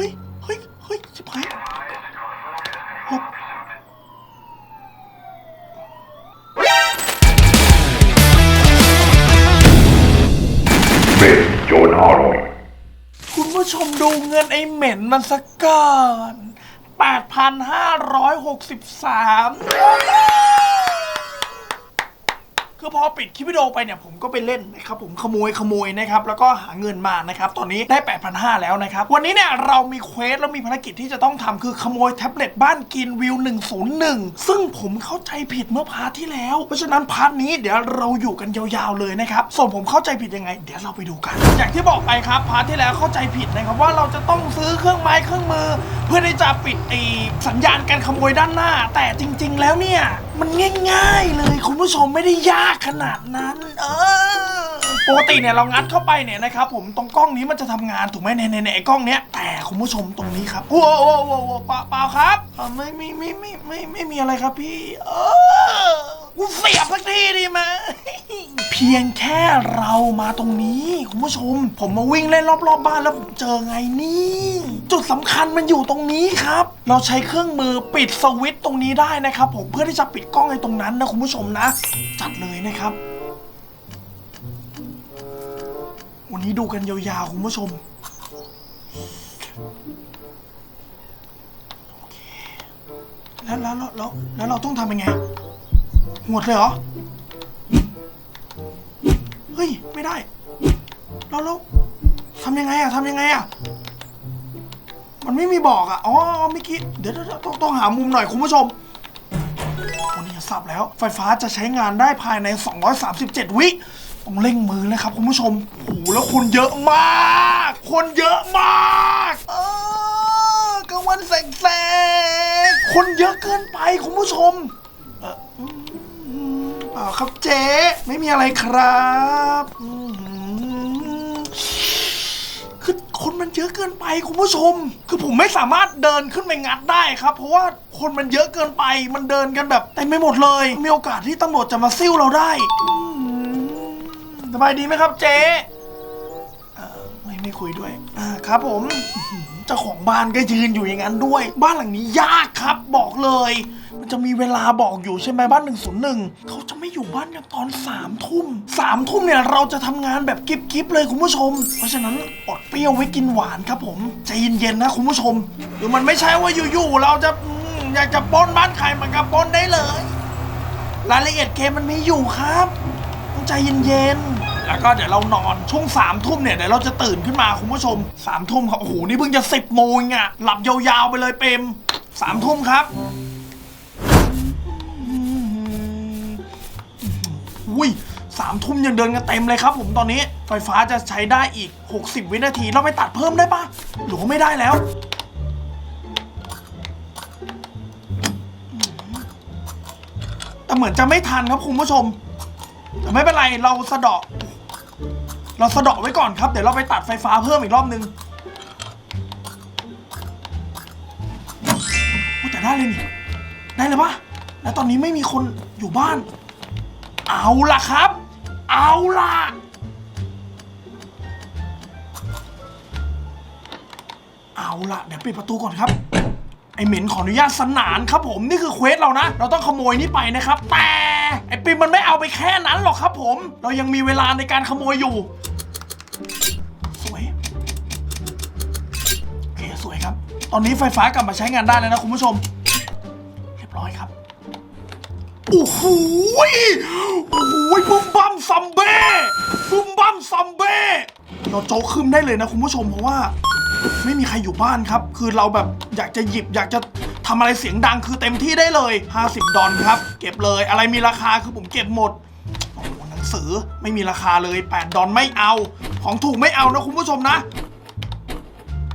ฮ้ย เฮ้ย เฮ้ยชิบหายหลบเป็นโจรอร่อยคุณผู้ชมดูเงินไอ้เหม็นมันสักก่อน8,563 คือพอปิดคลิปวิดีโอไปเนี่ยผมก็ไปเล่นนะครับผมขโมยขโมยนะครับแล้วก็หาเงินมานะครับตอนนี้ได้ 8,500 แล้วนะครับ วันนี้เนี่ยเรามีเควสแล้วมีภารกิจที่จะต้องทำคือขโมยแท็บเล็ตบ้านกินวิว 101 ซึ่งผมเข้าใจผิดเมื่อพาร์ทที่แล้ว เพราะฉะนั้นพาร์ทนี้เดี๋ยวเราอยู่กันยาวๆเลยนะครับส่วนผมเข้าใจผิดยังไง เดี๋ยวเราไปดูกัน อย่างที่บอกไปครับพาร์ทที่แล้วเข้าใจผิดนะครับว่าเราจะต้องซื้อเครื่องไม้เครื่องมือ เพื่อที่จะปิดไอ้สัญญาณการขโมยด้านหน้า แต่จริง ๆ แล้วเนี่ยมันง่าย ๆ เลยคุณผู้ชมไม่ได้ยากขนาดนั้น เออ ปกติเนี่ยเรางัดเข้าไปเนี่ยนะครับผมตรงกล้องนี้มันจะทำงานถูกไหมในในในไอ้กล้องเนี้ยแต่คุณผู้ชมตรงนี้ครับโอ้โหโอ้โหโอ้โหเปล่าเปล่าครับเอ่อไม่ไม่ไม่ไม่ไม่ไม่มีอะไรครับพี่ เออกูเสียบสักทีดีไหมเพียงแค่เรามาตรงนี้ คุณผู้ชม ผมมาวิ่งเล่นรอบๆบบ้านแล้วผมเจอไงนี่ จุดสำคัญมันอยู่ตรงนี้ครับ เราใช้เครื่องมือปิดสวิตช์ตรงนี้ได้นะครับ ผมเพื่อที่จะปิดกล้องไอ้ตรงนั้นนะคุณผู้ชมนะ จัดเลยนะครับ วันนี้ดูกันยาวๆ คุณผู้ชม แล้วแล้วแล้วแล้วเราต้องทำยังไง หมดเลยเหรอ เฮ้ย ไม่ได้แล้วแล้วทำยังไงอะทำยังไงอะมันไม่มีบอกอะอ๋อเมื่อกี้ เดี๋ยวเดี๋ยวต้องต้องหามุมหน่อยคุณผู้ชมโอ้นี่สับแล้ว ไฟฟ้าจะใช้งานได้ภายใน 237 วิ ต้องเร่งมือเลยครับคุณผู้ชมโอ้โหแล้วคนเยอะมาก คนเยอะมากเออกลางวันแสกๆคนเยอะเกินไปคุณผู้ชมเอออืมเปล่าครับเจ๊ไม่มีอะไรครับอืม คือคนมันเยอะเกินไปคุณผู้ชม คือผมไม่สามารถเดินขึ้นไปงัดได้ครับ เพราะว่าคนมันเยอะเกินไป มันเดินกันแบบเต็มไม่หมดเลย มีโอกาสที่ตำรวจจะมาซิ่วเราได้อืม สบายดีไหมครับเจ๊ไม่ไม่คุยด้วยครับผมเจ้าของบ้านก็ยืนอยู่อย่างนั้นด้วย บ้านหลังนี้ยากครับ บอกเลย มันจะมีเวลาบอกอยู่ใช่ไหมบ้าน101เขาจะไม่อยู่บ้านกันตอน3ามทุ่มสามทุ่มเนี่ยเราจะทำงานแบบกิบกิบๆเลยคุณผู้ชม เพราะฉะนั้นอดเปรี้ยวไว้กินหวานครับผมใจเย็นๆนะคุณผู้ชมหรือมันไม่ใช่ว่าอยู่ๆเราจะออยากจะป้นบ้านใครมันก็ป้นได้เลย รายละเอียดเกมมันมีอยู่ครับ ต้องใจเย็นๆ แล้วก็เดี๋ยวเรานอนช่วงสามทุ่มเนี่ยเดี๋ยวเราจะตื่นขึ้นมาคุณผู้ชมสามทุ่มครับโอ้โหนี่เพิ่งจะสิบโมงอะหลับยาวๆไปเลยเปมสามทุ่มครับอุ้ยสามทุ่มยังเดินกันเต็มเลยครับผมตอนนี้ ไฟฟ้าจะใช้ได้อีก 60 วินาทีเราไปตัดเพิ่มได้ปะหรือว่าไม่ได้แล้วแต่เหมือนจะไม่ทันครับคุณผู้ชม ไม่เป็นไรเราสะเดาะ เราสะเดาะไว้ก่อนครับ เดี๋ยวเราไปตัดไฟฟ้าเพิ่มอีกรอบนึงอุ๊ยแต่ได้เลยนี่ได้เลยปะแล้วตอนนี้ไม่มีคนอยู่บ้าน เอาล่ะครับ เอาล่ะเอาล่ะเดี๋ยวปิดประตูก่อนครับไอเหม็นขออนุญาตสนานครับผมนี่คือเควสเรานะ เราต้องขโมยนี่ไปนะครับแต่ ไอปิมมันไม่เอาไปแค่นั้นหรอกครับผม เรายังมีเวลาในการขโมยอยู่ สวย โอเค สวยครับ ตอนนี้ไฟฟ้ากลับมาใช้งานได้แล้วนะคุณผู้ชม เรียบร้อยครับ โอ้โหโอ้โหยบุ้มบัมซัมเบ้บุ้มบัมซัมเบ้เราโจกขึ้นได้เลยนะคุณผู้ชมเพราะว่า ไม่มีใครอยู่บ้านครับ คือเราแบบอยากจะหยิบอยากจะ ทำอะไรเสียงดังคือเต็มที่ได้เลย 50 ดอลครับ เก็บเลย อะไรมีราคาคือผมเก็บหมดโอ้โหหนังสือไม่มีราคาเลย 8 ดอลไม่เอา ของถูกไม่เอานะคุณผู้ชมนะ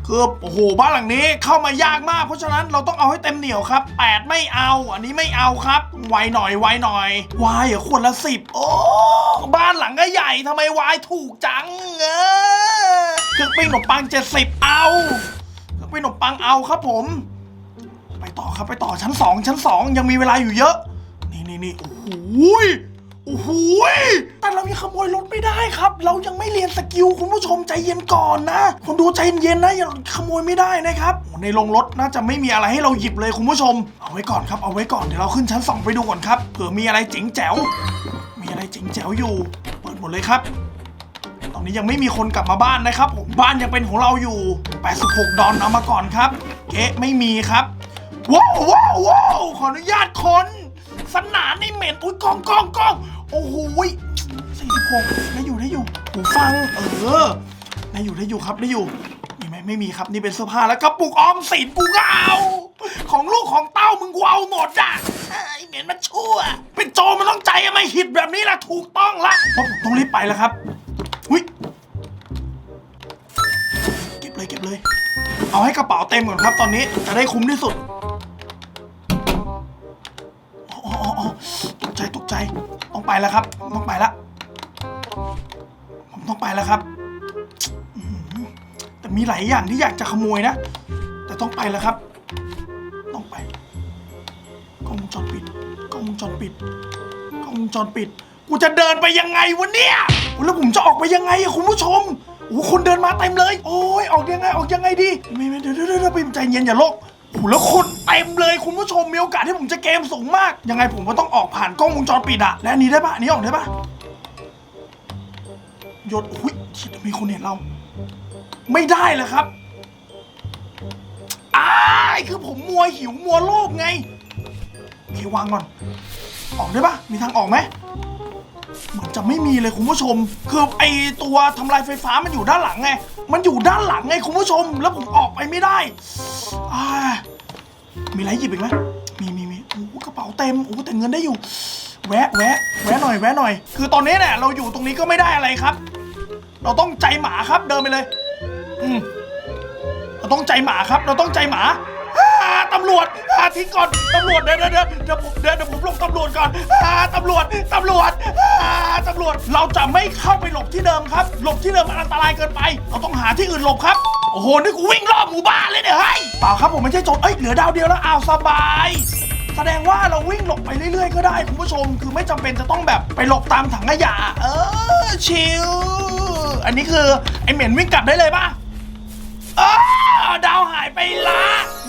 คือโอ้โหบ้านหลังนี้เข้ามายากมาก เพราะฉะนั้นเราต้องเอาให้เต็มเหนียวครับ 8 ไม่เอา อันนี้ไม่เอาครับ ไวหน่อยไวหน่อยวายเหรอขวดละสิบโอ้บ้านหลังก็ใหญ่ทำไมวายถูกจังเออเครื่องปิ้งขนมปังเจ็ดสิบเอาเครื่องปิ้งขนมปังเอาครับผม ต่อครับไปต่อชั้นสองชั้นสองยังมีเวลาอยู่เยอะ นี่นี่นี่โอ้โหโอ้โหแต่เรายังขโมยรถไม่ได้ครับ เรายังไม่เรียนสกิลคุณผู้ชมใจเย็นก่อนนะคนดูใจเย็นนะอย่าขโมยไม่ได้นะครับในโรงรถน่าจะไม่มีอะไรให้เราหยิบเลยคุณผู้ชม เอาไว้ก่อนครับเอาไว้ก่อนเดี๋ยวเราขึ้นชั้นสองไปดูก่อนครับเผื่อมีอะไรเจ๋งแจ๋วมีอะไรเจ๋งแจ๋วอยู่ เปิดหมดเลยครับ ตอนนี้ยังไม่มีคนกลับมาบ้านนะครับผมบ้านยังเป็นของเราอยู่ 86 ดอนเอามาก่อนครับ เก๊ะไม่มีครับ ว้าวว้าวว้าวขออนุญาตคนสนานนี่เหม็นอุ้ยกล้องกล้องกล้องโอ้โหสี่สิบหกได้อยู่ได้อยู่หูฟังเออได้อยู่ได้อยู่ครับได้อยู่มีไหมไม่มีครับนี่เป็นเสื้อผ้าแล้วกระปุกออมสินกูก็เอา ของลูกของเต้ามึงกูเอาหมดอะไอเหม็นมันชั่ว เป็นโจมันต้องใจอะไม่หิดแบบนี้ล่ะถูกต้องละผมต้องรีบไปแล้วครับอุ้ยเก็บเลยเก็บเลย เอาให้กระเป๋าเต็มก่อนครับตอนนี้จะได้คุ้มที่สุด ใจตกใจ ต้องไปแล้วครับ ต้องไปแล้วผมต้องไปแล้วครับ แต่มีหลายอย่างที่อยากจะขโมยนะ แต่ต้องไปแล้วครับ ต้องไปกล้องวงจรปิดกล้องวงจรปิดกล้องวงจรปิด กูจะเดินไปยังไงวะเนี่ยแล้วผมจะออกไปยังไงอะคุณผู้ชมโอ้คนเดินมาเต็มเลย โอ้ยออกยังไงออกยังไงดีไม่ไม่เดี๋ยวเดี๋ยวเดี๋ยวไปใจเย็นอย่าโลก โอ้แล้วคนเต็มเลยคุณผู้ชมมีโอกาสที่ผมจะเกมสูงมาก ยังไงผมก็ต้องออกผ่านกล้องวงจรปิดอะและอันนี้ได้ปะอันนี้ออกได้ปะยดอุ้ยคิดว่ามีคนเห็นเรา ไม่ได้เลยครับอ้ายคือผมมัวหิวมัวโลภไงโอเควางก่อน ออกได้ปะมีทางออกไหม มือนจะไม่มีเลยคุณผู้ชม คือไอตัวทำลายไฟฟ้ามันอยู่ด้านหลังไง มันอยู่ด้านหลังไงคุณผู้ชม แล้วผมออกไปไม่ได้อ่ามีอะไรหยิบอีกไหมมีมีมีโอ้กระเป๋าเต็มโอ้แต่เงินได้อยู่ แวะแวะแวะหน่อยแวะหน่อย คือตอนนี้เนี่ยเราอยู่ตรงนี้ก็ไม่ได้อะไรครับ เราต้องใจหมาครับเดินไปเลย อืมเราต้องใจหมาครับ เราต้องใจหมา อ่าตำรวจอ่าทิ้งก่อนตำรวจเดี๋ยวเดี๋ยวเดี๋ยวเดี๋ยวผมเดี๋ยวเดี๋ยวผมลงตำรวจก่อนอ่าตำรวจตำรวจอ่าตำรวจเราจะไม่เข้าไปหลบที่เดิมครับ หลบที่เดิมมันอันตรายเกินไป เราต้องหาที่อื่นหลบครับโอ้โหนี่กูวิ่งรอบหมู่บ้านเลยเนี่ยเฮ้ยเปล่าครับผมไม่ใช่โจรเอ้ยเหลือดาวเดียวแล้วอ้าวสบาย แสดงว่าเราวิ่งหลบไปเรื่อยๆ ก็ได้คุณผู้ชม คือไม่จำเป็นจะต้องแบบไปหลบตามถังขยะเออชิลอันนี้คือไอเหม็นวิ่งกลับได้เลยป่ะเออดาวหายไปละ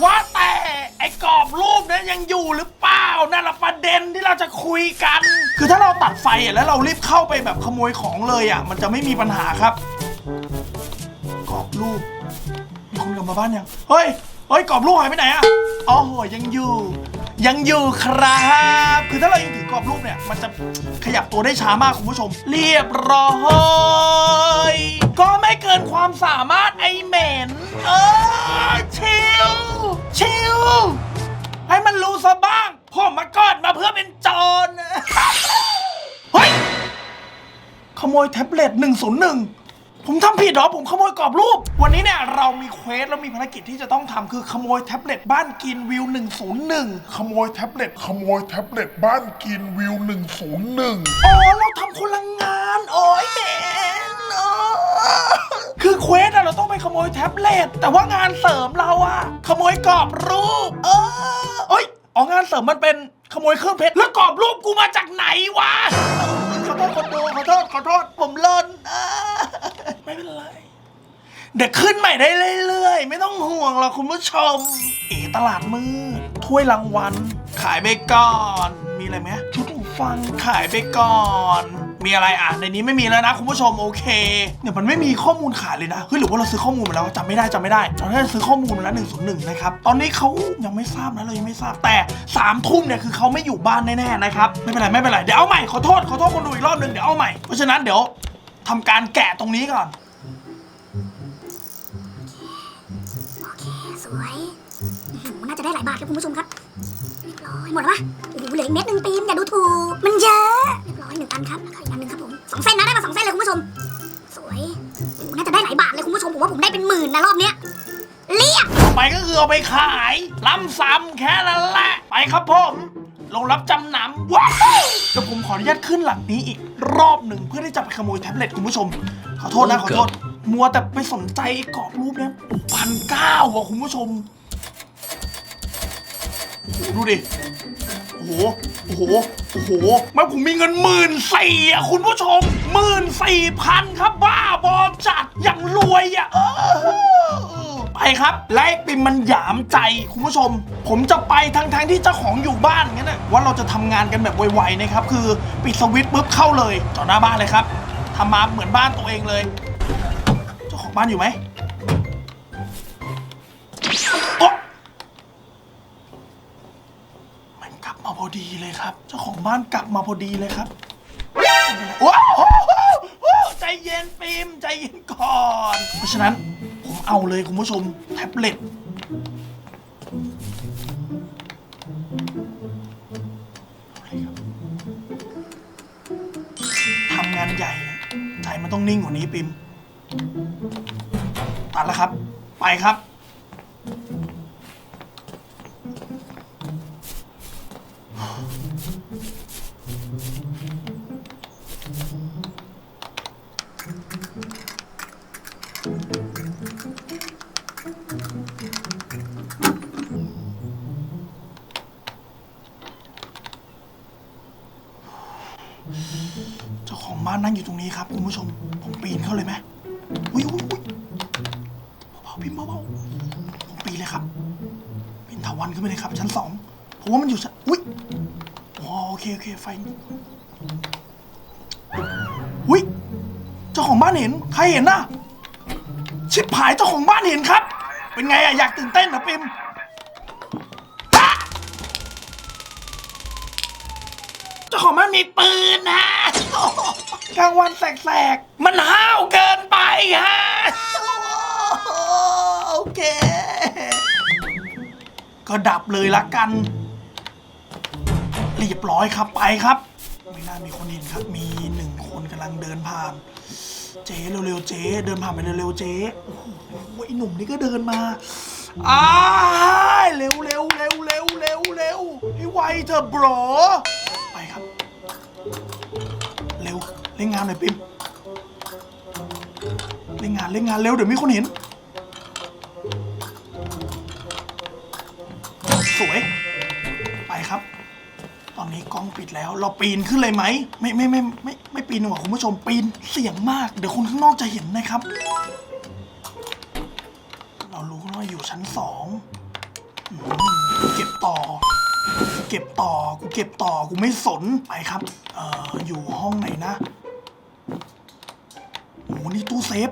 ว่าแต่ไอ้กรอบรูปนั้นยังอยู่หรือเปล่านั่นแหละประเด็นที่เราจะคุยกัน คือถ้าเราตัดไฟอะแล้วเรารีบเข้าไปแบบขโมยของเลยอะ มันจะไม่มีปัญหาครับ กรอบรูปมีคนกลับมาบ้านยัง เฮ้ย เฮ้ยกรอบรูปหายไปไหนอะ อ๋อโหยังอยู่ ยังอยู่ครับ คือถ้าเรายังถือกรอบรูปเนี่ย มันจะขยับตัวได้ช้ามากคุณผู้ชม เรียบร้อย ก็ไม่เกินความสามารถไอเหม็น เออ ชิล ชิล ให้มันรู้ซะบ้าง ผมมาก่อนมาเพื่อเป็นโจร เฮ้ย ขโมยแท็บเล็ต101 ผมทำผิดเหรอ ผมขโมยกรอบรูป วันนี้เนี่ยเรามีเควสแล้วมีภารกิจที่จะต้องทำคือขโมยแท็บเล็ตบ้านกินวิว 101 ขโมยแท็บเล็ตขโมยแท็บเล็ตบ้านกินวิว 101 อ๋อ เราทำคนละงาน โอ้ยแมนอ๋อคือเควสอะเราต้องไปขโมยแท็บเล็ตแต่ว่างานเสริมเราอะขโมยกรอบรูป เออเอ้ยอ๋องานเสริมมันเป็นขโมยเครื่องเพชรแล้วกรอบรูปกูมาจากไหนวะ ขอโทษคนดูขอโทษขอโทษผมเลินเออไม่เป็นไร เดี๋ยวขึ้นใหม่ได้เรื่อยๆ ไม่ต้องห่วงหรอกคุณผู้ชม เอตลาดมืดถ้วยรางวัล ขายไปก่อน มีอะไรไหมชุดหูฟังขายไปก่อน มีอะไรอะ ในนี้ไม่มีแล้วนะคุณผู้ชมโอเค เนี่ยมันไม่มีข้อมูลขายเลยนะ เฮ้ยหรือว่าเราซื้อข้อมูลมาแล้วจำไม่ได้จำไม่ได้เราได้ซื้อข้อมูลมาแล้วหนึ่งศูนย์หนึ่งนะครับ ตอนนี้เขายังไม่ทราบนะเรายังไม่ทราบ แต่สามทุ่มเนี่ยคือเขาไม่อยู่บ้านแน่ๆนะครับไม่เป็นไรไม่เป็นไรเดี๋ยวเอาใหม่ขอโทษขอโทษคนดูอีกรอบหนึ่งเดี๋ยวเอาใหม่ เพราะฉะนั้นเดี๋ยวทำการแกะตรงนี้ก่อน โอเค สวยอื้อหือน่าจะได้หลายบาทครับคุณผู้ชมครับเรียบร้อยหมดแล้วปะโอ้โหเหลืออีกเม็ดหนึ่งปีมอย่าดูถูก มันเยอะ เรียบร้อยหนึ่งอันครับแล้วก็ อีกอันหนึ่งครับผมสองเส้นนะได้มาสองเส้นเลยคุณผู้ชม สวยโอ้โหน่าจะได้หลายบาทเลยคุณผู้ชมผมว่าผมได้เป็นหมื่นนะรอบเนี้ยเรียบต่อไปก็คือเอาไปขายล้ำซ้ำแค่นั้นแหละไปครับผมลงรับจำนำว้าวเดี๋ยวผมขออนุญาตขึ้นหลังนี้อีกรอบหนึ่งเพื่อที่จะไปขโมยแท็บเล็ตคุณผู้ชม ขอโทษนะขอโทษ มัวแต่ไปสนใจกรอบรูปเนี่ยพันเก้าอะคุณผู้ชมโอ้โหดูดิ โอ้โห โอ้โห โอ้โหมันผมมีเงินหมื่นสี่อะคุณผู้ชมหมื่นสี่พันครับบ้าบอจัดอย่างรวยอะเออไปครับและไอปิมมันหยามใจคุณผู้ชม ผมจะไปทั้งทงๆที่เจ้าของอยู่บ้านงั้นนะว่าเราจะทำงานกันแบบไวๆนะครับ คือปิดสวิตช์ปุ๊บเข้าเลยจอดหน้าบ้านเลยครับทำมาเหมือนบ้านตัวเองเลย เจ้าของบ้านอยู่ไหม พอดีเลยครับ เจ้าของบ้านกลับมาพอดีเลยครับโอ้โหใจเย็นปิมใจเย็นก่อน เพราะฉะนั้นผมเอาเลยคุณผู้ชมแท็บเล็ตทำงานใหญ่ ใจมันต้องนิ่งกว่านี้ปิม ตัดแล้วครับ ไปครับ Mm-hmm. ไฟหุ้ยเจ้าของบ้านเห็น ใครเห็นน่ะ ชิบหายเจ้าของบ้านเห็นครับ เป็นไงอะอยากตื่นเต้นเหรอปิมเจ้าของบ้านมีปืนนะกลางวันแสกๆ มันห้าวเกินไปฮะโอเค ก็ดับเลยละกัน รียบร้อยครับไปครับ ไม่น่ามีคนเห็นครับ มีหนึ่งคนกำลังเดินผ่าน เจ๊เร็วๆเจ๊เดินผ่านไปเร็วๆเจ๊โอ้โหไอหนุ่มนี่ก็เดินมาอ้ายเร็วเร็วเร็วเร็วเร็วเร็วให้ไวเถอะบรอไปครับ เร็วเล่นงานหน่อยปิมเล่นงานเล่นงานเร็วเดี๋ยวมีคนเห็น สวย ตอนนี้กล้องปิดแล้ว เราปีนขึ้นเลยไหม ไม่ไม่ไม่ไม่ไม่ปีนดีกว่าคุณผู้ชมปีนเสี่ยงมาก เดี๋ยวคนข้างนอกจะเห็นนะครับ เรารู้ว่าอยู่ชั้นสองอืมเก็บต่อ เก็บต่อ กูเก็บต่อ กูไม่สน ไปครับ เอ่อ อยู่ห้องไหนนะ โอ้นี่ตู้เซฟ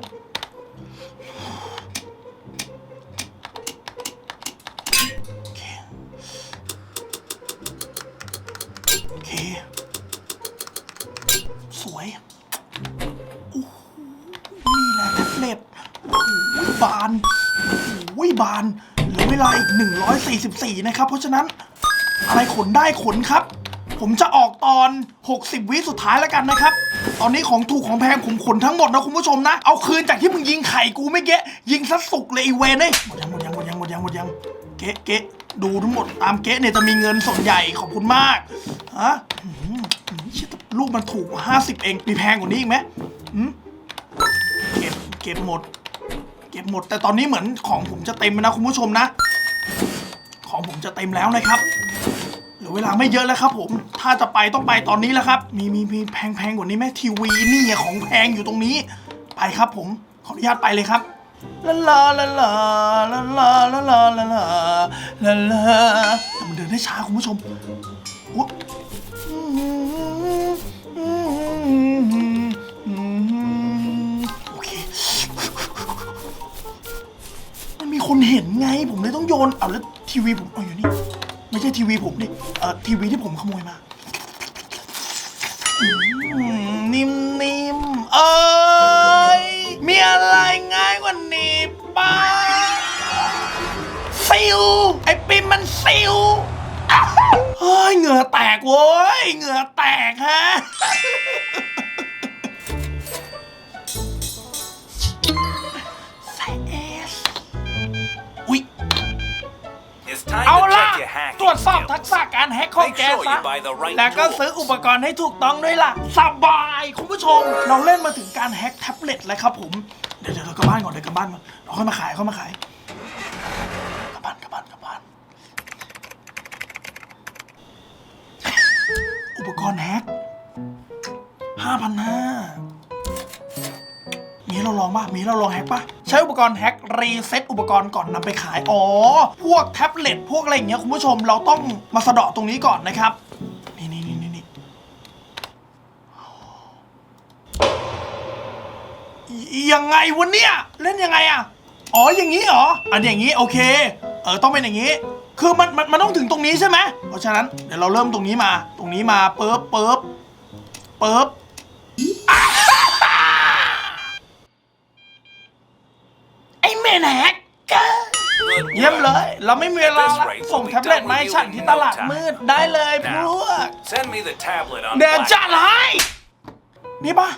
144 นะครับ เพราะฉะนั้นอะไรขนได้ขนครับ ผมจะออกตอน 60 วิสุดท้ายแล้วกันนะครับ ตอนนี้ของถูกของแพงผมขนทั้งหมดนะคุณผู้ชมนะ เอาคืนจากที่มึงยิงไข่กูไม่เกะยิงซัดสุกเลยไอเวนเอ้ยหมดยังหมดยังหมดยังหมดยังหมดยังเกะเกะดูทั้งหมดตามเกะเนี่ยจะมีเงินส่วนใหญ่ขอบคุณมากฮะลูกมันถูกกว่า 50 เอง มีแพงกว่านี้อีกไหมหืมเก็บ เก็บหมด เก็บหมด แต่ตอนนี้เหมือนของผมจะเต็มแล้วนะคุณผู้ชมนะ ของผมจะเต็มแล้วนะครับเหลือเวลาไม่เยอะแล้วครับ ผม ถ้าจะไปต้องไปตอนนี้แล้วครับ มีมีมีแพงแพงกว่านี้ไหมทีวีนี่ไงของแพงอยู่ตรงนี้ ไปครับผม ขออนุญาตไปเลยครับลาลาลาลาลาลาลาลาลาลาลาลาแต่มันเดินได้ช้าคุณผู้ชม คนเห็นไง ผมเลยต้องโยน เอาแล้วทีวีผมเอาอยู่นี่ ไม่ใช่ทีวีผมดิเอ่อทีวีที่ผมขโมยมาอืมนิ่มๆเอ้ยมีอะไรง่ายกว่านี้ป้าซิวไอปิมมันซิวอ้าวเฮ้ยเหงื่อแตกเว้ยเหงื่อแตกฮะ รวจสอบ skills. ทักษะการแฮ็กของ Make แก sure ซะ you buy the right แล้วก็ tools. ซื้ออุปกรณ์ให้ถูกต้องด้วยล่ะ สบายคุณผู้ชม เราเล่นมาถึงการแฮ็กแท็บเล็ตแล้วครับผม เดี๋ยวเดี๋ยวเรากลับบ้านก่อนเดี๋ยวกลับบ้านก่อนเราค่อยมาขายค่อยมาขายกลับบ้านกลับบ้านกลับบ้าน อุปกรณ์แฮกห้าพันห้า มีเราลองป่ะมีเราลองแฮกป่ะใช้อุปกรณ์แฮกรีเซ็ตอุปกรณ์ก่อนนำไปขายอ๋อพวกแท็บเล็ตพวกอะไรอย่างเงี้ยคุณผู้ชมเราต้องมาสะเดาะตรงนี้ก่อนนะครับนี่นี่นี่นี่นี่ยังไงวะเนี่ยเล่นยังไงอะอ๋ออย่างนี้เหรออันอย่างนี้โอเคเออต้องเป็นอย่างนี้คือมันมันมันต้องถึงตรงนี้ใช่ไหมเพราะฉะนั้นเดี๋ยวเราเริ่มตรงนี้มา ตรงนี้มาเปิ๊บเปิ๊บเปิ๊บอ้เมน แฮกเกอร์ Good เยี่ยม work. เลย เราไม่มีเวลาละส่งแท็บเล็ตมาให้ฉันที่ตลาดมืดได้เลยพวก Send me the tablet on เดี๋ยว Black จัดให้นี่ปะ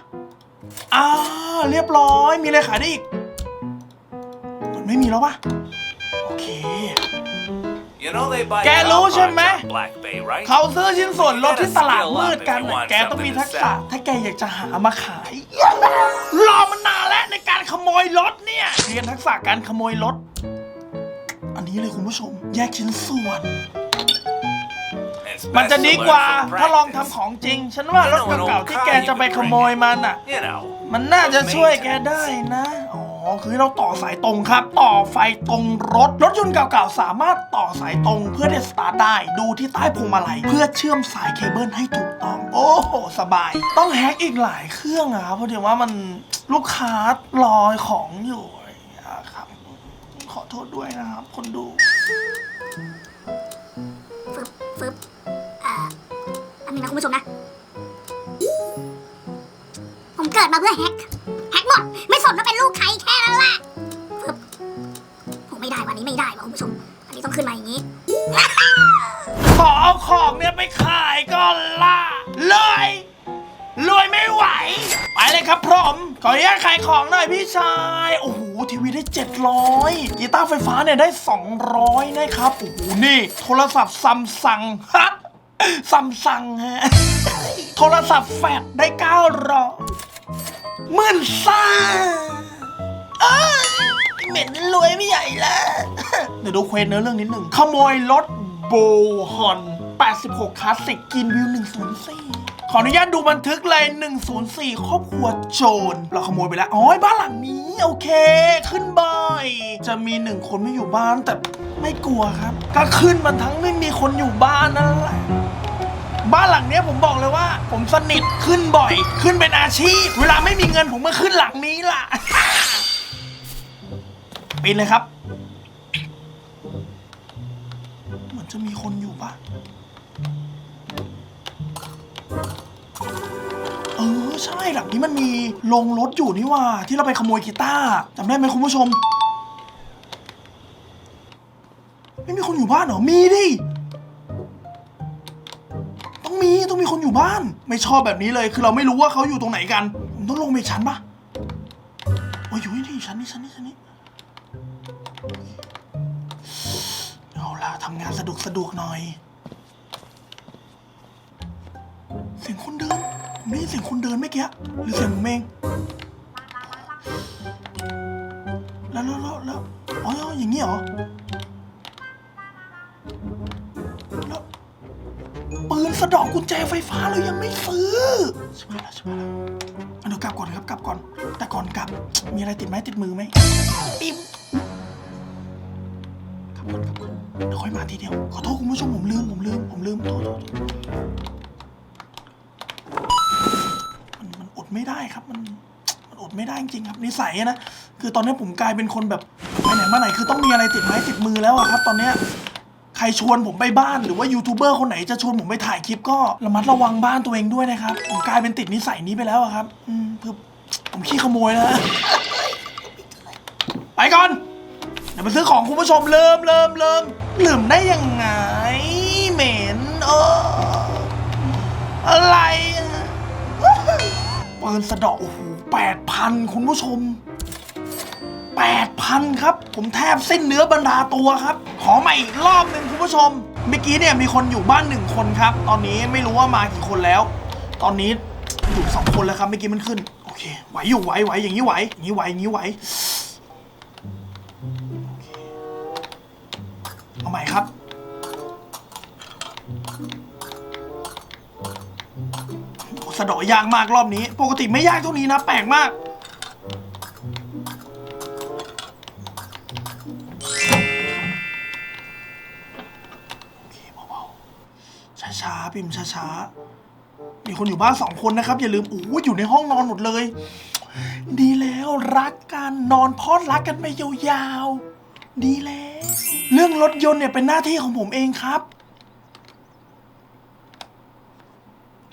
อ่าเรียบร้อยมีอะไรขายได้อีก มันไม่มีแล้วปะโอเค แกรู้ใช่ไหม Autobots on Black Bay, right? เขาซื้อชิ้นส่วนรถที่ตลาดมืดกันน่ะแกต้องมีทักษะ ถ้าแกอยากจะหามาขาย รอมานานแล้วในการขโมยรถเนี่ย เรียนทักษะการขโมยรถ อันนี้เลยคุณผู้ชม แยกชิ้นส่วน It's มัน best จะ to ดี learn กว่า from ถ้าลองทำ practice. ของจริง ฉันว่ารถเก่าๆที่แกจะไปขโมยมันอะ You know. มันน่าจะช่วยแกได้นะอ๋อ คือเราต่อสายตรงครับ ต่อไฟตรงรถ รถยนต์เก่าๆสามารถต่อสายตรงเพื่อเดสตาร์ทได้ ดูที่ใต้พวงมาลัยเพื่อเชื่อมสายเคเบิลให้ถูกต้อง โอ้โห สบาย ต้องแฮกอีกหลายเครื่องอะครับเพราะเดี๋ยวว่ามันลูกค้ารอของอยู่อะไรอย่างเงี้ยครับ ขอโทษด้วยนะครับ คนดูฟึบฟึบอ่าอันนี้นะคุณผู้ชมนะ ผมเกิดมาเพื่อแฮก แฮกหมด ไม่สนว่าเป็นลูกใครแค่นั้นแหละฟึบผมไม่ได้วันนี้ไม่ได้ว่ะคุณผู้ชม อันนี้ต้องขึ้นมาอย่างนี้ ขอเอาของเนี่ยไปขายก่อนละเลยรวยไม่ไหว ไปเลยครับพร้อมขออนุญาตขายของหน่อยพี่ชาย โอ้โห ทีวีได้ 700 กีตาร์ไฟฟ้าเนี่ยได้ 200 นะครับ โอ้โห นี่ โทรศัพท์ซัมซุงฮะซัมซุงฮะ โทรศัพท์แฟลชได้ 900 หมื่นซ่าเอ้ยเหม็นรวยไม่ใหญ่แล้ว เดี๋ยวดูเควสเนื้อเรื่องนิดหนึ่งขโมยรถโบฮอน86คลาสสิกกินวิว 104 ขออนุญาตดูบันทึกเลย 104 ครอบครัวโจร เราขโมยไปแล้ว อ๋อ บ้านหลังนี้ โอเค ขึ้นบ่อย จะมีหนึ่งคนไม่อยู่บ้านแต่ไม่กลัวครับ ก็ขึ้นมันทั้งไม่มีคนอยู่บ้านนั่นแหละ บ้านหลังเนี้ยผมบอกเลยว่า ผมสนิทขึ้นบ่อย ขึ้นเป็นอาชีพ เวลาไม่มีเงินผมก็ขึ้นหลังนี้ล่ะ ปีนเลยครับ เหมือนจะมีคนอยู่ปะเออใช่หลังนี้มันมีโรงรถอยู่นี่ว่า ที่เราไปขโมยกีตาร์จำได้ไหมคุณผู้ชม ไม่มีคนอยู่บ้านเหรอ มีดิ มีต้องมีคนอยู่บ้าน ไม่ชอบแบบนี้เลยคือเราไม่รู้ว่าเขาอยู่ตรงไหนกัน ผมต้องลงไปชั้นปะโอ้ยอยู่นี่ชั้นนี้ชั้นนี้ชั้นนี้เอาล่ะทำงานสะดวกสะดวกหน่อย เสียงคนเดินผมได้ยินเสียงคนเดินเมื่อกี้หรือเสียงผมเองแล้วแล้วแล้วแล้วอ๋ออย่างนี้เหรอ สะเดอกกุญแจไฟฟ้าเรายังไม่ซื้อใช่ไหมล่ะใช่ไหมล่ะอะเดี๋ยวกลับก่อนครับกลับก่อน แต่ก่อนกลับ มีอะไรติดไม้ติดมือไหมปิ๊บกลับก่อนกลับก่อนเดี๋ยวค่อยมาทีเดียว ขอโทษคุณผู้ชมผมลืมผมลืมผมลืมโทษโทษโทษมันมันอดไม่ได้ครับมันมันอดไม่ได้จริงๆครับนิสัยอะนะคือตอนนี้ผมกลายเป็นคนแบบไปไหนมาไหนคือต้องมีอะไรติดไม้ติดมือแล้วอะครับ ตอนเนี้ย ใครชวนผมไปบ้านหรือว่ายูทูบเบอร์คนไหนจะชวนผมไปถ่ายคลิปก็ระมัดระวังบ้านตัวเองด้วยนะครับผมกลายเป็นติดนิสัยนี้ไปแล้วอะครับอืมคือผมขี้ขโมยแล้วไปก่อนเดี๋ยวไปซื้อของคุณผู้ชมเริ่มเริ่มเริ่มลืมได้ยังไงเหม็นเอออะไรอะปืนสะเดาะโอ้โหแปดพันคุณผู้ชม แปดพันครับ ผมแทบสิ้นเนื้อบรรดาตัวครับ ขอใหม่อีกรอบหนึ่งคุณผู้ชม เมื่อกี้เนี่ยมีคนอยู่บ้านหนึ่งคนครับ ตอนนี้ไม่รู้ว่ามากี่คนแล้ว ตอนนี้อยู่สองคนแล้วครับเมื่อกี้มันขึ้น โอเค ไหวอยู่ไหวไหวอย่างนี้ไหวอย่างนี้ไหวอย่างนี้ไหวเอาใหม่ครับสะดาะยากมากรอบนี้ ปกติไม่ยากเท่านี้นะ แปลกมาก ๆพิมพ์ช้าๆมีคนอยู่บ้านสองคนนะครับ อย่าลืมโอ้อยู่ในห้องนอนหมดเลย ดีแล้วรักกันนอนพอดรักกันไปยาวๆดีแล้ว เรื่องรถยนต์เนี่ยเป็นหน้าที่ของผมเองครับ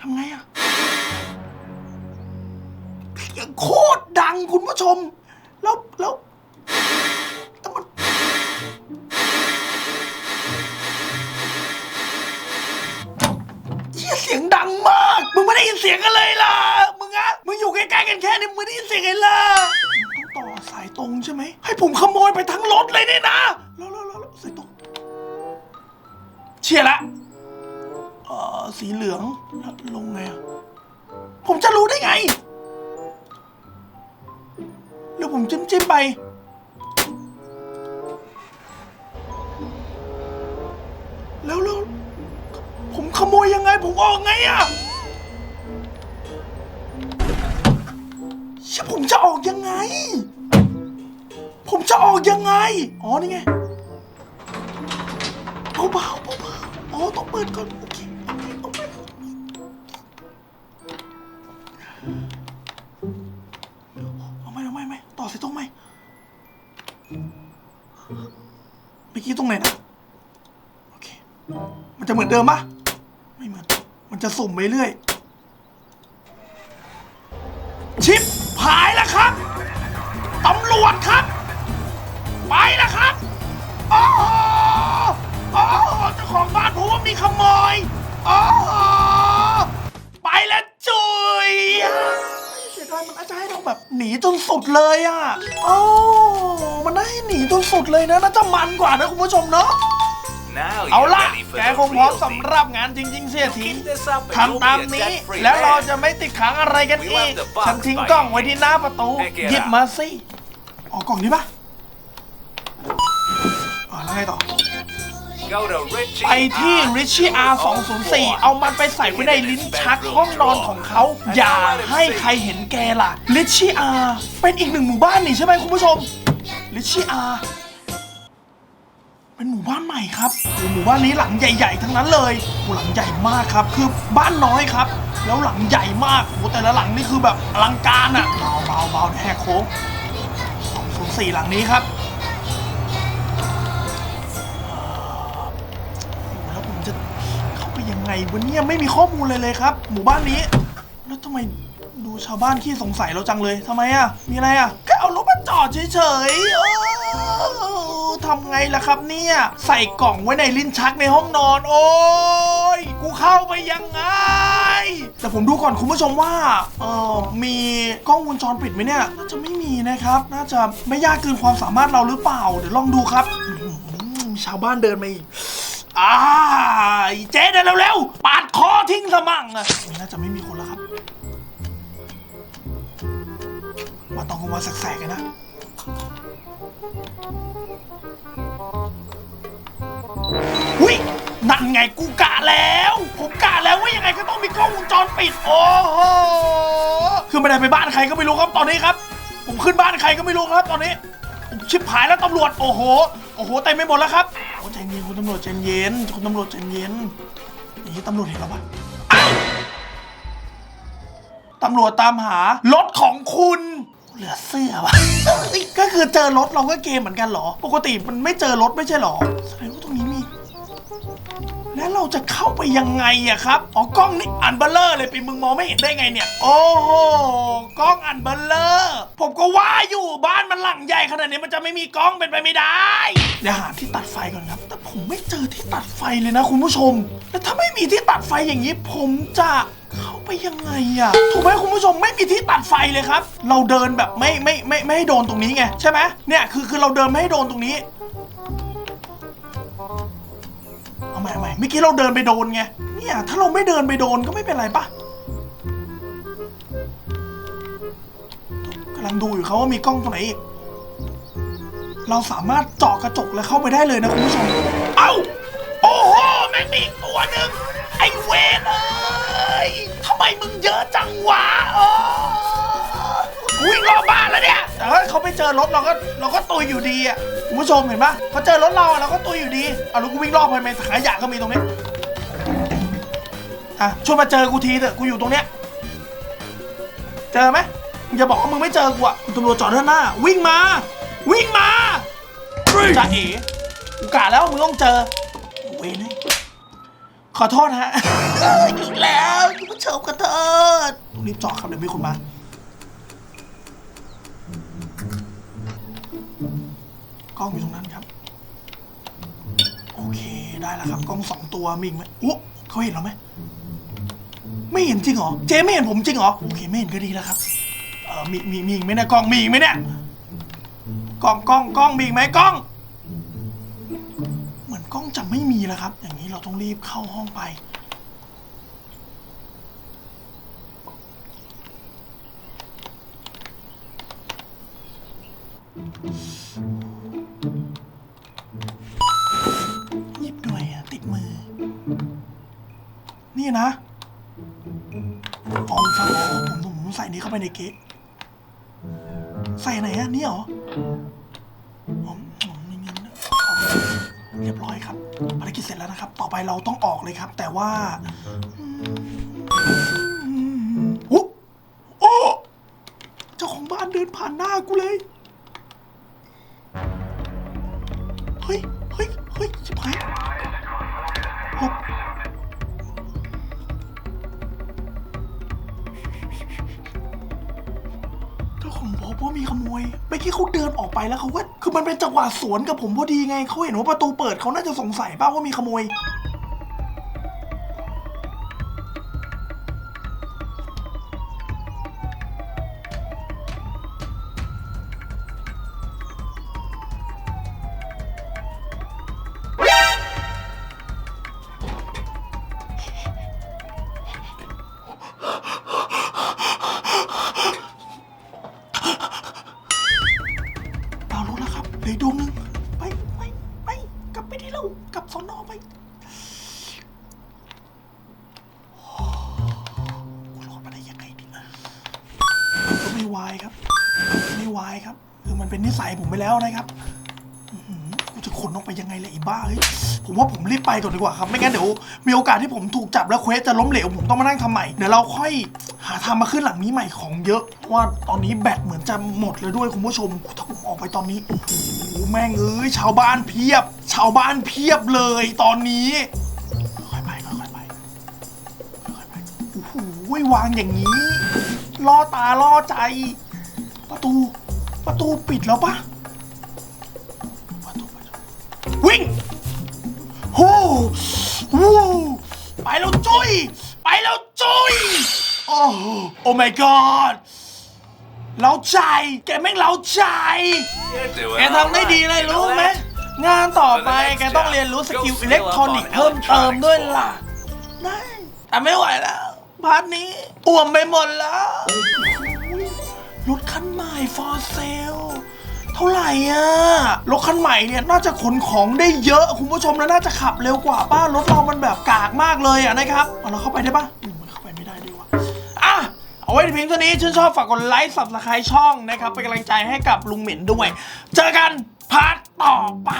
ทำไงอะโคตรดังคุณผู้ชม แล้วแล้ว เสียงดังมาก มึงไม่ได้ยินเสียงกันเลยล่ะ มึงอะมึงอยู่ใกล้ๆกันแค่นี้มึงไม่ได้ยินเสียงเลยล่ะต้องต่อสายตรงใช่ไหม ให้ผมขโมยไปทั้งรถเลยเนี่ยนะแล้วแล้วแล้วสายตรง เชียละเอ่อสีเหลืองแล้วลงไงอะผมจะรู้ได้ไง หรือผมจิ้มจิ้มไป ผมออกไงอะเชี่ยผมจะออกยังไง ผมจะออกยังไง อ๋อ นี่ไงเบาๆเบาๆอ๋อ ต้องเปิดก่อน โอเคโอเคโอเคเอาไม่เอาไม่ไม่ต่อสิตรงไหมเมื่อกี้ตรงไหนนะ โอเค มันจะเหมือนเดิมปะ จะสุ่มไปเรื่อย ชิปหายแล้วครับ ตำรวจครับ ไปแล้วครับโอ้โหโอ้โหเจ้าของบ้านผมว่ามีขโมยโอ้โหไปแล้วจุยเสียดายมันอาจจะให้เราแบบหนีจนสุดเลยอะโอ้มันได้หนีจนสุดเลยนะน่าจะมันกว่านะคุณผู้ชมเนาะ เอา you're ล่ะ ready for แก the คงพร้อม real สำ deal. หรับงานจริง ๆ เสียที Keep this up and you'll ทำตาม be a นี้ debt-free แล้วเรา man. จะไม่ติดขังอะไรกัน We อีก left the box ฉันทิ้ง by กล้อง you. ไว้ที่หน้าประตู Pick it หยิบ up มาสิอ๋อกล่องนี้ปะอ๋อแล้วไงต่อ Go to Richie ไปที่ Richie R 204เอามันไปใส่ไว้ในลิ้นชักห้องนอนของเขา อย่าให้ใครเห็นแกล่ะ Richie R เป็นอีกหนึ่งหมู่บ้านนี่ใช่ไหมคุณผู้ชม Richie R เป็นหมู่บ้านใหม่ครับโอ้หมู่บ้านนี้หลังใหญ่ ๆ ทั้งนั้นเลยโอ้หลังใหญ่มากครับ คือบ้านน้อยครับ แล้วหลังใหญ่มากโอ้แต่ละหลังนี่คือแบบอลังการอะเบาเบาเบาแหกโค้ง204หลังนี้ครับแล้วผมจะเข้าไปยังไงวันนี้ไม่มีข้อมูลเลยเลยครับ หมู่บ้านนี้ แล้วทำไมดูชาวบ้านขี้สงสัยเราจังเลยทำไมอะมีอะไรอะ จอดเฉยๆทำไงล่ะครับเนี่ย ใส่กล่องไว้ในลิ้นชักในห้องนอน โอ้ย กูเข้าไปยังไง แต่ผมดูก่อนคุณผู้ชมว่าเออมีกล้องวงจรปิดไหมเนี่ย น่าจะไม่มีนะครับ น่าจะไม่ยากเกินความสามารถเราหรือเปล่า เดี๋ยวลองดูครับชาวบ้านเดินมาอีกอ่าเจ๊เดินเร็วๆปาดคอทิ้งสมั่งอะนี่น่าจะไม่มีคนแล้วครับ มาตอนกลางวันแสกๆกันนะ อุ้ยนั่นไงกูกะแล้ว ผมกะแล้วว่ายังไงก็ต้องมีกล้องวงจรปิด โอ้โหคือไม่ได้ไปบ้านใครก็ไม่รู้ครับตอนนี้ครับ ผมขึ้นบ้านใครก็ไม่รู้ครับตอนนี้ชิบหายแล้วตำรวจ โอ้โห โอ้โหเต็มไปหมดแล้วครับโอ้ใจเย็นคุณตำรวจใจเย็นคุณตำรวจใจเย็นอย่างนี้ตำรวจเห็นแล้วปะตำรวจตามหารถของคุณ เหลือเสื้อวะก็คือเจอรถเราก็เกมเหมือนกันเหรอ ปกติมันไม่เจอรถไม่ใช่เหรอแสดงว่าตรงนี้มี แล้วเราจะเข้าไปยังไงอะครับ อ๋อกล้องนี่อันเบลเลอร์เลยปีมึงมองไม่เห็นได้ไงเนี่ย โอ้โหกล้องอันเบลเลอร์ผมก็ว่าอยู่บ้านมันหลังใหญ่ขนาดนี้มันจะไม่มีกล้องเป็นไปไม่ได้ เดี๋ยวหาที่ตัดไฟก่อนครับ แต่ผมไม่เจอที่ตัดไฟเลยนะคุณผู้ชม แล้วถ้าไม่มีที่ตัดไฟอย่างนี้ ผมจะ เข้าไปยังไงอะถูกไหมคุณผู้ชมไม่มีที่ตัดไฟเลยครับ เราเดินแบบไม่ไม่ไม่ไม่ให้โดนตรงนี้ไงใช่ไหมเนี่ยคือคือเราเดินไม่ให้โดนตรงนี้เอาใหม่เอาใหม่เมื่อกี้เราเดินไปโดนไงเนี่ยถ้าเราไม่เดินไปโดนก็ไม่เป็นไรปะกำลังดูอยู่เขาว่ามีกล้องตรงไหนอีกเราสามารถเจาะกระจกแล้วเข้าไปได้เลยนะคุณผู้ชม เอ้า โอ้โห แม่งมีอีกตัวหนึ่งไอ้เวนเอ้ย ยทำไมมึงเยอะจังวะเออวิ่งรอบบ้านแล้วเนี่ย แต่ถ้าเขาไปเจอรถเราก็เราก็ตุยอยู่ดีอะคุณผู้ชมเห็นปะเขาเจอรถเราอะเราก็ตุยอยู่ดีเอาแล้วกูวิ่งรอบไปไหมถังขยะก็มีตรงนี้อะช่วยมาเจอกูทีเถอะกูอยู่ตรงเนี้ยเจอไหมมึงจะบอกว่ามึงไม่เจอกูอะตำรวจจอดด้านหน้า วิ่งมา วิ่งมาจ่าเอ๋กูกะแล้วมึงต้องเจอเวนให้ขอโทษฮะ อีกแล้วคุณผู้ชมขอโทษรีบจอดครับเดี๋ยวมีคนมา กล้องอยู่ตรงนั้นครับ โอเคได้แล้วครับ กล้องสองตัวมีอีกไหมอุ๊เขาเห็นเราไหมไม่เห็นจริงเหรอเจ๊ไม่เห็นผมจริงเหรอโอเคไม่เห็นก็ดีแล้วครับเออมีมีมีอีกไหมเนะกล้องมีอีกไหมเนี่ยกล้องกล้องกล้องมีอีกไหมกล้อง เหมือนกล้องจะไม่มีแล้วครับ อย่างนี้เราต้องรีบเข้าห้องไป ยิบด้วยอะติดมือ นี่นะอ๋อฟังผมผมผมใส่นี้เข้าไปในเก๊ะใส่ไหนอะนี่เหรอผมผมอย่างนั้นเรียบร้อยครับภารกิจเสร็จแล้วนะครับ ต่อไปเราต้องออกเลยครับ แต่ว่าอืมอุ๊ยโอ้เจ้าของบ้านเดินผ่านหน้ากูเลย คือมันเป็นจังหวะสวนกับผมพอดีไงเขาเห็นว่าประตูเปิดเขาน่าจะสงสัยป่าว่ามีขโมย ก่อนดีกว่าครับ ไม่งั้นเดี๋ยวมีโอกาสที่ผมถูกจับแล้วเควสจะล้มเหลวผมต้องมานั่งทำใหม่ เดี๋ยวเราค่อยหาทางมาขึ้นหลังนี้ใหม่ของเยอะ เพราะว่าตอนนี้แบตเหมือนจะหมดเลยด้วยคุณผู้ชม ถ้าผมออกไปตอนนี้ โอ้โห แม่งเอ้ยชาวบ้านเพียบ ชาวบ้านเพียบเลยตอนนี้ ค่อยๆไปค่อยๆไปค่อยๆไปโอ้โหวางอย่างนี้ ล่อตาล่อใจ ประตู ประตูปิดแล้วปะประ โหไปแล้วจุยไปแล้วจุยโอ้โหโอ้ my god เราใจ แกแม่งเราใจ You're doing แกทำได้ดีเลย alright, you รู้ know ไหม that? งานต่อไปแกต้องเรียนรู้สกิลอิเล็กทรอนิกส์เพิ่มเติมด้วยล่ะ ได้แต่ไม่ไหวแล้ว พาร์ทนี้อ่วมไปหมดแล้ว รถคันใหม่ for sale เเท่าไหร่อะรถคันใหม่เนี่ยน่าจะขนของได้เยอะ คุณผู้ชมแล้วน่าจะขับเร็วกว่าป้ารถเรามันแบบกากมากเลยอะนะครับเอาเราเข้าไปได้ปะมัเข้าไปไม่ได้ดีวะอะเอาไว้เพียงเท่านี้ชื่นชอบฝากกดไลค์สับสไครช่องนะครับเป็นกำลังใจให้กับลุงเหม็นด้วย เจอกันพาร์ทต่อไป